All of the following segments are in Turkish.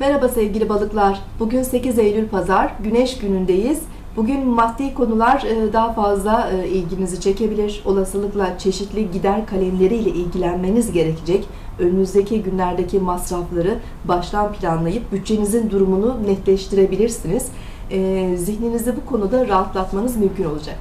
Merhaba sevgili balıklar. Bugün 8 Eylül Pazar, Güneş günündeyiz. Bugün maddi konular e, daha fazla e, ilginizi çekebilir. Olasılıkla çeşitli gider kalemleriyle ilgilenmeniz gerekecek. Önünüzdeki günlerdeki masrafları baştan planlayıp bütçenizin durumunu netleştirebilirsiniz. E, Zihninizi bu konuda rahatlatmanız mümkün olacak.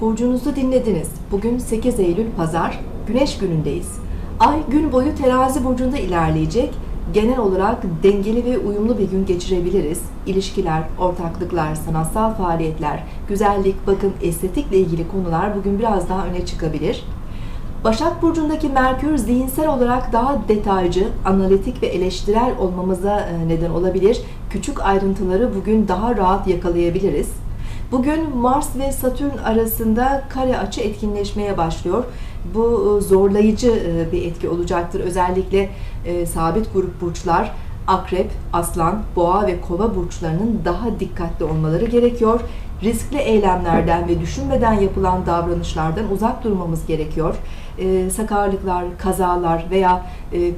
Burcunuzu dinlediniz. Bugün 8 Eylül Pazar, Güneş günündeyiz. Ay gün boyu terazi burcunda ilerleyecek. Genel olarak dengeli ve uyumlu bir gün geçirebiliriz. İlişkiler, ortaklıklar, sanatsal faaliyetler, güzellik, bakım, estetikle ilgili konular bugün biraz daha öne çıkabilir. Başak Burcu'ndaki Merkür zihinsel olarak daha detaycı, analitik ve eleştirel olmamıza e, neden olabilir. Küçük ayrıntıları bugün daha rahat yakalayabiliriz. Bugün Mars ve Satürn arasında kare açı etkinleşmeye başlıyor. Bu e, zorlayıcı e, bir etki olacaktır. Özellikle sabit grup burçlar, akrep, aslan, boğa ve kova burçlarının daha dikkatli olmaları gerekiyor. Riskli eylemlerden ve düşünmeden yapılan davranışlardan uzak durmamız gerekiyor. Sakarlıklar, kazalar veya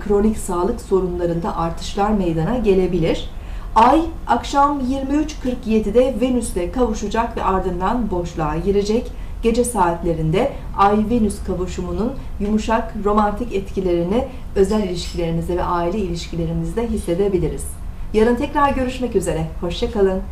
kronik sağlık sorunlarında artışlar meydana gelebilir. Ay akşam 23.47'de Venüs'le kavuşacak ve ardından boşluğa girecek. Gece saatlerinde Ay-Venüs kavuşumunun yumuşak romantik etkilerini özel ilişkilerimizde ve aile ilişkilerimizde hissedebiliriz. Yarın tekrar görüşmek üzere. Hoşçakalın.